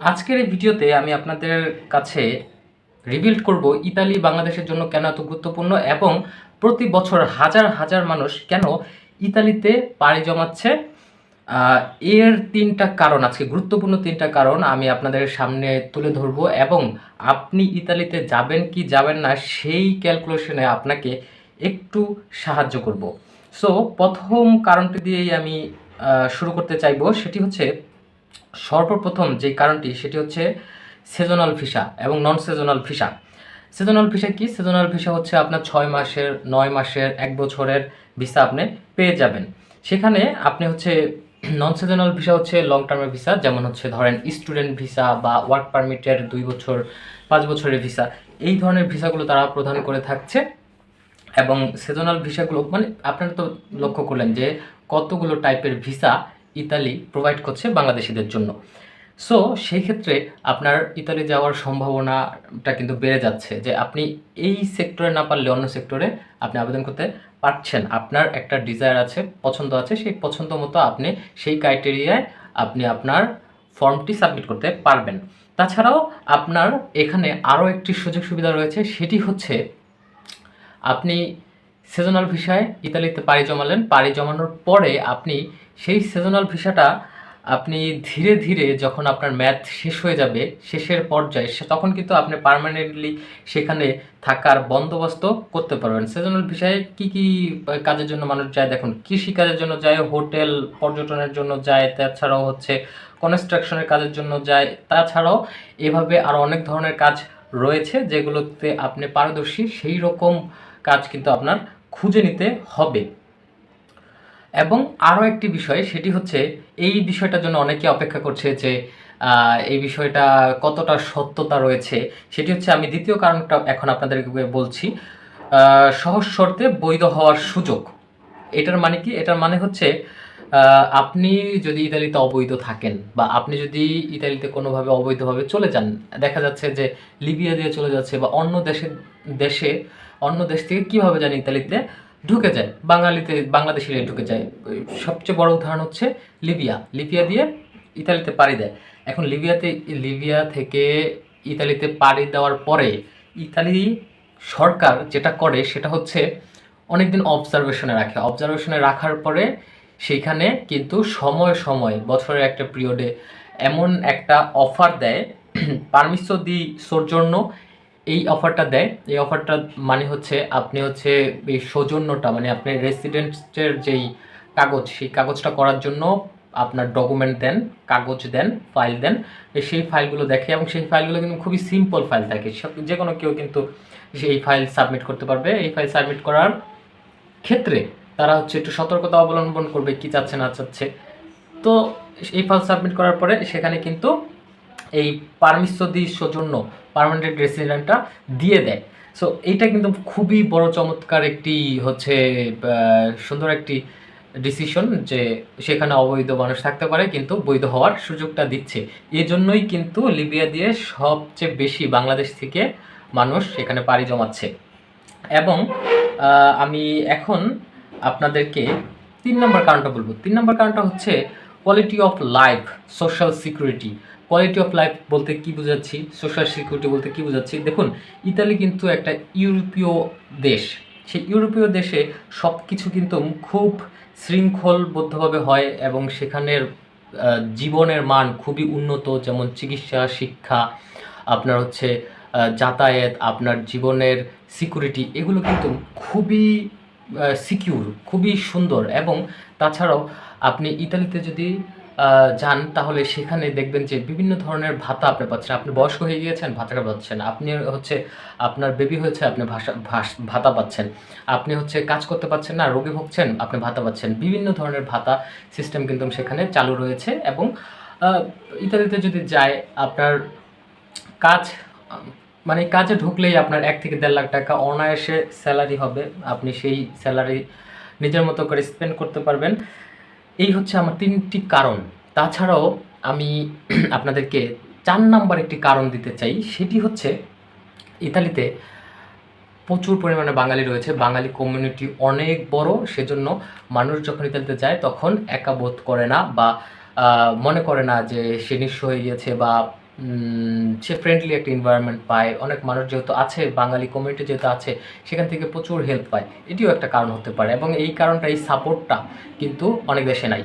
আজকের এই ভিডিওতে আমি আপনাদের কাছে রিভিল করব ইতালি বাংলাদেশের জন্য কেন এত গুরুত্বপূর্ণ এবং প্রতি বছর হাজার হাজার মানুষ কেন ইতালিতে পাড়ি জমাচ্ছে। এর তিনটা কারণ, আজকে গুরুত্বপূর্ণ তিনটা কারণ আমি আপনাদের সামনে তুলে ধরবো এবং আপনি ইতালিতে যাবেন কি যাবেন না সেই ক্যালকুলেশনে আপনাকে একটু সাহায্য করব। সো প্রথম কারণটি দিয়েই আমি শুরু করতে চাইব, সেটি হচ্ছে সর্বপ্রথম যে কারণটি সেটি হচ্ছে সেজনাল ভিসা এবং নন সেজনাল ভিসা সেজনাল ভিসা কি? সেজনাল ভিসা হচ্ছে আপনার ছয় মাসের, নয় মাসের, এক বছরের ভিসা আপনি পেয়ে যাবেন। সেখানে আপনি হচ্ছে নন সেজনাল ভিসা হচ্ছে লং টার্মের ভিসা যেমন হচ্ছে ধরেন স্টুডেন্ট ভিসা বা ওয়ার্ক পারমিটের দুই বছর, পাঁচ বছরের ভিসা এই ধরনের ভিসাগুলো তারা প্রদান করে থাকছে এবং সেজনাল ভিসাগুলো মানে আপনারা তো লক্ষ্য করলেন যে কতগুলো টাইপের ভিসা ইতালি প্রোভাইড করছে বাংলাদেশিদের জন্য। সো সেই ক্ষেত্রে আপনার ইতালি যাওয়ার সম্ভাবনাটা কিন্তু বেড়ে যাচ্ছে যে আপনি এই সেক্টরে না পারলে অন্য সেক্টরে আপনি আবেদন করতে পারছেন। আপনার একটা ডিজায়ার আছে, পছন্দ আছে, সেই পছন্দ মতো আপনি সেই ক্রাইটেরিয়ায় আপনি আপনার ফর্মটি সাবমিট করতে পারবেন। তাছাড়াও আপনার এখানে আরও একটি সুযোগ সুবিধা রয়েছে, সেটি হচ্ছে আপনি সিজনাল ভিসায় ইতালিতে পাড়ি জমালেন। পাড়ি জমানোর পরে আপনি সেই সিজনাল ভিসাটা আপনি ধীরে ধীরে যখন আপনার ম্যাথ শেষ হয়ে যাবে, শেষের পর্যায়ে, সে- তখন কিন্তু আপনি পার্মানেন্টলি সেখানে থাকার বন্দোবস্ত করতে পারবেন। সিজনাল ভিসায় কি কি কাজের জন্য মানুষ যায়? দেখুন কৃষি কাজের জন্য যায় হোটেল পর্যটনের জন্য যায়, তাছাড়াও হচ্ছে কনস্ট্রাকশনের কাজের জন্য যায়, তাছাড়াও এভাবে আরও অনেক ধরনের কাজ রয়েছে যেগুলোতে আপনি পারদর্শী। সেই রকম কাজ কিন্তু আপনার খুঁজে নিতে হবে। এবং আরও একটি বিষয়, সেটি হচ্ছে এই বিষয়টার জন্য অনেকে অপেক্ষা করছে যে এই বিষয়টা কতটা সত্যতা রয়েছে। সেটি হচ্ছে আমি দ্বিতীয় কারণটা এখন আপনাদেরকে বলছি। সহজ শর্তে বৈধ হওয়ার সুযোগ। এটার মানে কি? এটার মানে হচ্ছে আপনি যদি ইতালিতে অবৈধ থাকেন বা আপনি যদি ইতালিতে কোনোভাবে অবৈধভাবে চলে যান, দেখা যাচ্ছে যে লিবিয়া দিয়ে চলে যাচ্ছে বা অন্য দেশে দেশে, অন্য দেশ থেকে কীভাবে জানি ইতালিতে? ঢুকে যায়। বাঙালিতে, বাংলাদেশিরাই ঢুকে যায়। সবচেয়ে বড় উদাহরণ হচ্ছে লিবিয়া। লিবিয়া দিয়ে ইতালিতে পাড়ি দেয়। এখন লিবিয়াতে, লিবিয়া থেকে ইতালিতে পাড়ি দেওয়ার পরে ইতালি সরকার যেটা করে সেটা হচ্ছে অনেকদিন অবজারভেশনে রাখে। অবজারভেশনে রাখার পরে সেইখানে কিন্তু সময় সময়, বছরের একটা পিরিয়ডে এমন একটা অফার দেয় পারমিসো দি সৌজন্য এই অফারটা দেয়। এই অফারটা মানে হচ্ছে আপনি হচ্ছে এই সৌজন্যটা মানে আপনি রেসিডেন্টের যেই কাগজ, সেই কাগজটা করার জন্য আপনার ডকুমেন্ট দেন, কাগজ দেন ফাইল দেন। সেই ফাইলগুলো দেখে এবং সেই ফাইলগুলো কিন্তু খুবই সিম্পল ফাইল থাকে। যে কোনো কেউ কিন্তু সেই ফাইল সাবমিট করতে পারবে। এই ফাইল সাবমিট করার ক্ষেত্রে তারা হচ্ছে একটু সতর্কতা অবলম্বন করবে, কি চাচ্ছে, না চাচ্ছে। তো এই ফাইল সাবমিট করার পরে সেখানে কিন্তু এই পারমিশ্য দি সৌজন্য পার্মানেন্ট রেসিডেন্টটা দিয়ে দেয়। সো এইটা কিন্তু খুবই বড় চমৎকার একটি হচ্ছে সুন্দর একটি ডিসিশন যে সেখানে অবৈধ মানুষ থাকতে পারে কিন্তু বৈধ হওয়ার সুযোগটা দিচ্ছে। এই জন্যই কিন্তু লিবিয়া দিয়ে সবচেয়ে বেশি বাংলাদেশ থেকে মানুষ সেখানে পাড়ি জমাচ্ছে। এবং আমি এখন আপনাদেরকে তিন নম্বর কারণটা বলব। তিন নম্বর কারণটা হচ্ছে quality of life social security quality of life বলতে কি বোঝাচ্ছি? সোশ্যাল সিকিউরিটি বলতে কি বোঝাচ্ছি? দেখুন, ইতালি কিন্তু একটা ইউরোপীয় দেশ। সেই ইউরোপীয় দেশে সব কিছু কিন্তু খুব শৃঙ্খলবদ্ধভাবে হয় এবং সেখানের জীবনের মান খুবই উন্নত, যেমন চিকিৎসা, শিক্ষা, আপনার হচ্ছে যাতায়াত, আপনার জীবনের সিকিউরিটি এগুলো কিন্তু খুবই সিকিউর খুবই সুন্দর এবং তাছাড়াও আপনি ইতালিতে যদি যান তাহলে সেখানে দেখবেন যে বিভিন্ন ধরনের ভাতা আপনি পাচ্ছেন। আপনি বয়স্ক হয়ে গিয়েছেন, ভাতাটা পাচ্ছেন। আপনি হচ্ছে, আপনার বেবি হয়েছে, আপনি ভাষা ভাতা পাচ্ছেন। আপনি হচ্ছে কাজ করতে পারছেন না, রোগী ভুগছেন, আপনি ভাতা পাচ্ছেন। বিভিন্ন ধরনের ভাতা সিস্টেম কিন্তু সেখানে চালু রয়েছে এবং ইতালিতে যদি যায়, আপনার কাজ মানে কাজে ঢুকলেই আপনার এক থেকে দেড় লাখ টাকা অনায়াসে স্যালারি হবে। আপনি সেই স্যালারি নিজের মতো করে স্পেন্ড করতে পারবেন। এই হচ্ছে আমার তিনটি কারণ। তাছাড়াও আমি আপনাদেরকে চার নাম্বার একটি কারণ দিতে চাই। সেটি হচ্ছে ইতালিতে প্রচুর পরিমাণে বাঙালি রয়েছে। বাঙালি কমিউনিটি অনেক বড়। সেজন্য মানুষ যখন ইতালিতে যায়, তখন একা বোধ করে না বা মনে করে না যে সে নিঃস্ব হয়ে গিয়েছে বা সে ফ্রেন্ডলি একটা এনভায়রনমেন্ট পায়। অনেক মানুষ যেহেতু আছে, বাঙালি কমিউনিটি যেহেতু আছে, সেখান থেকে প্রচুর হেল্প পায়। এটিও একটা কারণ হতে পারে এবং এই কারণটা, এই সাপোর্টটা কিন্তু অনেক দেশে নাই।